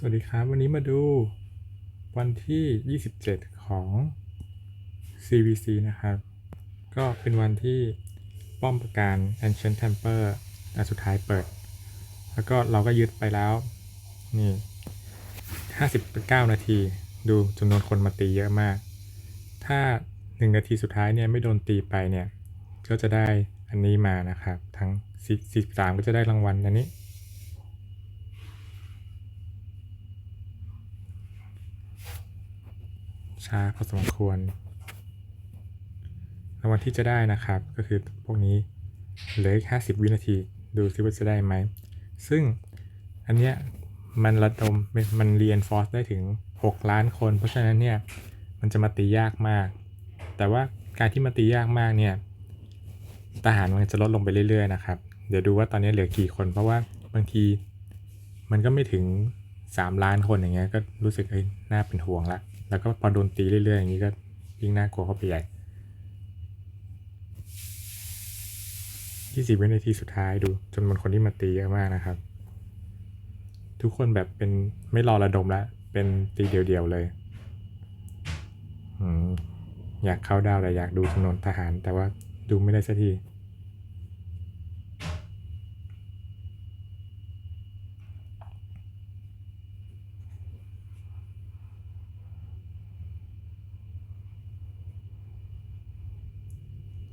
สวัสดีครับ วันนี้มาดูวันที่ 27 ของ CVC นะครับ ก็เป็นวันที่ป้อมปราการ Ancient Temper อันสุดท้ายเปิด แล้วก็เราก็ยึดไปแล้ว นี่ 59 นาที ดูจำนวนคนมาตีเยอะมาก ถ้า 1 นาทีสุดท้ายเนี่ยไม่โดนตีไปเนี่ย ก็จะได้อันนี้มานะครับ ทั้ง 43 ก็จะได้รางวัลอันนี้ ช้าพอสมควรรางวัลที่จะได้นะครับ ก็คือพวกนี้เหลืออีก50 วินาที ดูซิว่าจะได้ไหม ซึ่งอันเนี้ยมันระดมมัน reinforce ได้ถึง 6 ล้านคน เพราะฉะนั้นเนี่ยมันจะมาตียากมาก แต่ว่าการที่มาตียากมากเนี่ยทหารมันจะลดลงไปเรื่อยๆนะครับ เดี๋ยวดูว่าตอนนี้เหลือกี่คน เพราะว่าบางทีมันก็ไม่ถึง 3 ล้านคนอย่างเงี้ยก็รู้สึกเอ้ยน่าเป็นห่วงละ แล้วก็พอโดนตีเรื่อยๆอย่างนี้ก็ยิ่งน่ากลัวเข้าไปใหญ่20วินาทีสุดท้ายดูจำนวนคนที่มาตีเยอะมากนะครับ ทุกคนแบบเป็นไม่รอระดมแล้ว เป็นตีเดียวๆเลยอมอยากเข้าดาวแต่อยากดูจำนวนทหาร แต่ว่าดูไม่ได้สักที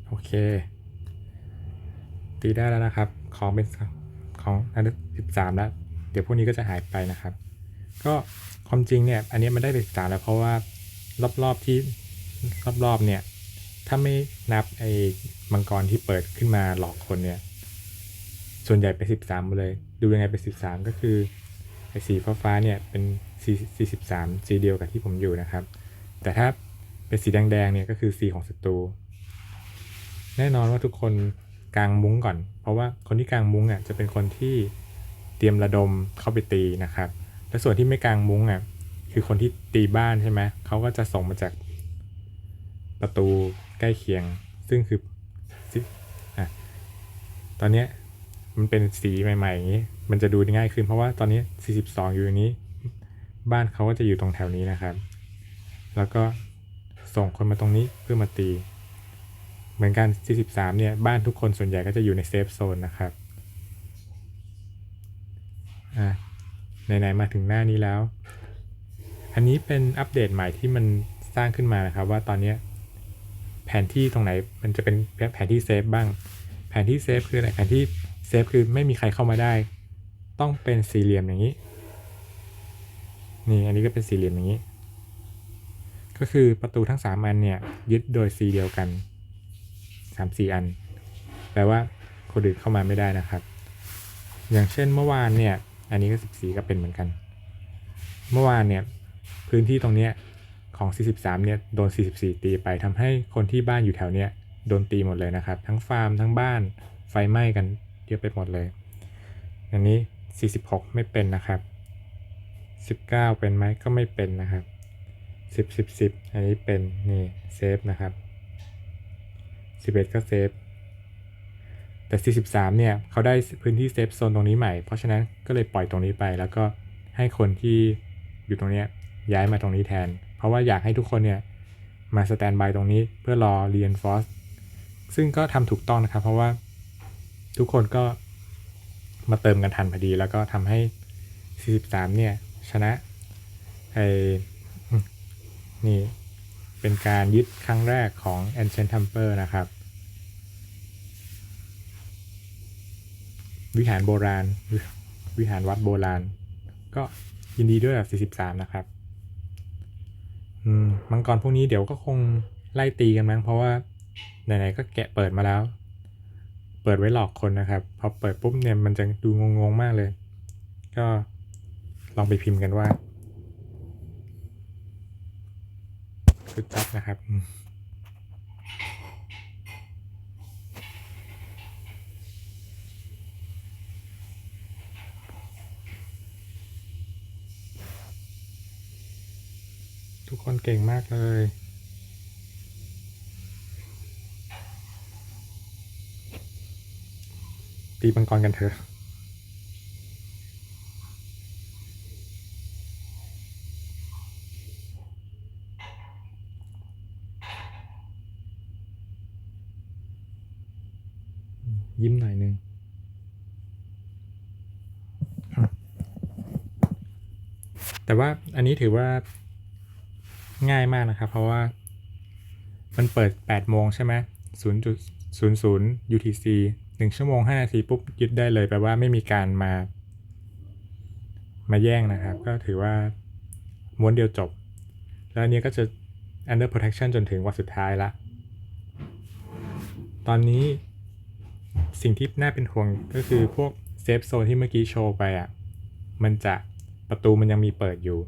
โอเค ตีได้แล้วนะครับ ของเป็นของอันดับสิบสามแล้ว เดี๋ยวพวกนี้ก็จะหายไปนะครับ ก็ความจริงเนี่ย อันนี้มันได้เป็นสิบสามแล้วเพราะว่ารอบๆที่รอบๆเนี่ย ถ้าไม่นับไอ้มังกรที่เปิดขึ้นมาหลอกคนเนี่ย ส่วนใหญ่ไปสิบสามเลย ดูยังไงไปสิบสามก็คือไอ้สีฟ้าๆเนี่ยเป็นสีสี่สิบสามสีเดียวกับที่ผมอยู่นะครับ แต่ถ้าเป็นสีแดงๆเนี่ยก็คือสีของศัตรู แน่นอนว่าทุกคนกางมุ้งก่อน เพราะว่าคนที่กางมุ้งอะจะเป็นคนที่เตรียมระดมเข้าไปตีนะครับ และส่วนที่ไม่กางมุ้งอะคือคนที่ตีบ้านใช่ไหมเขาก็จะส่งมาจากประตูใกล้เคียง ซึ่งคืออะตอนเนี้มันเป็นสีใหม่ๆอย่างนี้ มันจะดูง่ายขึ้นเพราะว่าตอนนี้ 42 อยู่อย่างนี้ บ้านเขาก็จะอยู่ตรงแถวนี้นะครับ แล้วก็ส่งคนมาตรงนี้เพื่อมาตี เหมือนกัน 43 เนี่ย บ้านทุกคนส่วนใหญ่ก็จะอยู่ในเซฟโซนนะครับอะไหนๆมาถึงหน้านี้แล้ว อันนี้เป็นอัปเดตใหม่ที่มันสร้างขึ้นมานะครับว่าตอนนี้แผนที่ตรงไหนมันจะเป็นแผนที่เซฟบ้าง แผนที่เซฟคืออะไรแผนที่เซฟคือไม่มีใครเข้ามาได้ ต้องเป็นสี่เหลี่ยมอย่างนี้ นี่อันนี้ก็เป็นสี่เหลี่ยมอย่างนี้ ก็คือประตูทั้งสามอันเนี่ยยึดโดยสีเดียวกัน สามสี่อัน แปลว่าคนอื่นเข้ามาไม่ได้นะครับ อย่างเช่นเมื่อวานเนี่ย อันนี้ก็สิบสี่ก็เป็นเหมือนกัน เมื่อวานเนี่ยพื้นที่ตรงเนี้ยของ 43 เนี่ยโดน 44 ตีไปทำให้คนที่บ้านอยู่แถวเนี้ยโดนตีหมดเลยนะครับ ทั้งฟาร์มทั้งบ้านไฟไหม้กันเยอะไปหมดเลย อันนี้ 46 ไม่เป็นนะครับ 19 เป็นไหมก็ไม่เป็นนะครับ 10 10 10 อันนี้เป็นนี่เซฟนะครับ 11 ก็เซฟ แต่ 43 เนี่ยเขาได้พื้นที่เซฟโซนตรงนี้ใหม่ เพราะฉะนั้นก็เลยปล่อยตรงนี้ไป แล้วก็ให้คนที่อยู่ตรงนี้ยย้ายมาตรงนี้แทน เพราะว่าอยากให้ทุกคนเนี่ยมาสแตนบายตรงนี้เพื่อรอ reinforce ซึ่งก็ทำถูกต้องนะครับ เพราะว่าทุกคนก็มาเติมกันทันพอดี แล้วก็ทำให้ 43 เนี่ยชนะไอ้นี่ เป็นการยึดครั้งแรกของ Ancient Temper นะครับ วิหารโบราณ วิหารวัดโบราณ ก็ยินดีด้วยกับ43 นะครับมังกรพวกนี้เดี๋ยวก็คงไล่ตีกันมั้งเพราะว่าไหนๆก็แกะเปิดมาแล้ว เปิดไว้หลอกคนนะครับ พอเปิดปุ๊บเนี่ยมันจะดูงงๆมากเลย ก็ลองไปพิมพ์กันว่า คือจับนะครับทุกคนเก่งมากเลย ตีมังกรกันเถอะ ยิ้มหน่อยนึงแต่ว่าอันนี้ถือว่าง่ายมากนะครับ เพราะว่ามันเปิด 8 โมงใช่ไหม0.00 UTC 1ชั่วโมง 5 นาทีปุ๊บยึดได้เลยแปลว่าไม่มีการมา มาแย่งนะครับ ก็ถือว่าม้วนเดียวจบ แล้วอันนี้ก็จะ under protection จนถึงวันสุดท้ายละ ตอนนี้ สิ่งที่น่าเป็นห่วงก็คือพวกเซฟโซนที่เมื่อกี้โชว์ไปอะมันจะประตูมันยังมีเปิดอยู่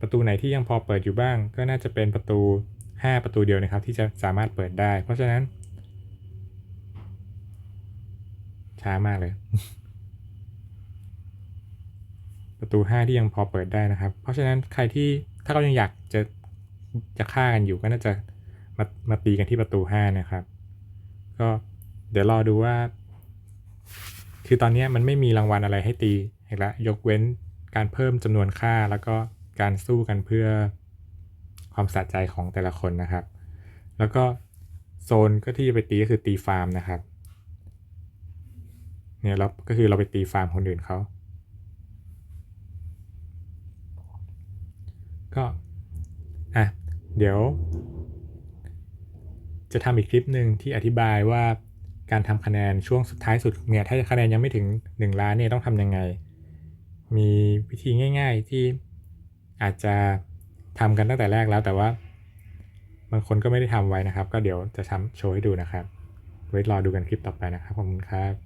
ประตูไหนที่ยังพอเปิดอยู่บ้าง ก็น่าจะเป็นประตู 5 ประตูเดียวนะครับ ที่จะสามารถเปิดได้ เพราะฉะนั้น ช้ามากเลย ประตู 5 ที่ยังพอเปิดได้นะครับ เพราะฉะนั้นใครที่ถ้าเขายังอยากจะจะฆ่ากันอยู่ก็น่าจะมามาตีกันที่ประตู 5 นะครับ ก็ เดี๋ยวรอดูว่า คือตอนนี้มันไม่มีรางวัลอะไรให้ตีอีกแล้วยกเว้นการเพิ่มจำนวนค่าแล้วก็การสู้กันเพื่อความสะใจของแต่ละคนนะครับ แล้วก็โซนก็ที่จะไปตีก็คือตีฟาร์มนะครับ เนี่ยเราก็คือเราไปตีฟาร์มคนอื่นเขา ก็ อะ เดี๋ยว จะทำอีกคลิปหนึ่งที่อธิบายว่า การทำคะแนนช่วงสุดท้ายสุดเนี่ยถ้าคะแนนยังไม่ถึง 1 ล้านเนี่ยต้องทำยังไง มีวิธีง่าย ๆที่อาจจะทำกันตั้งแต่แรกแล้วแต่ว่า บางคนก็ไม่ได้ทำไว้นะครับ ก็เดี๋ยวจะทำโชว์ให้ดูนะครับ ไว้รอดูกันคลิปต่อไปนะครับขอบคุณครับ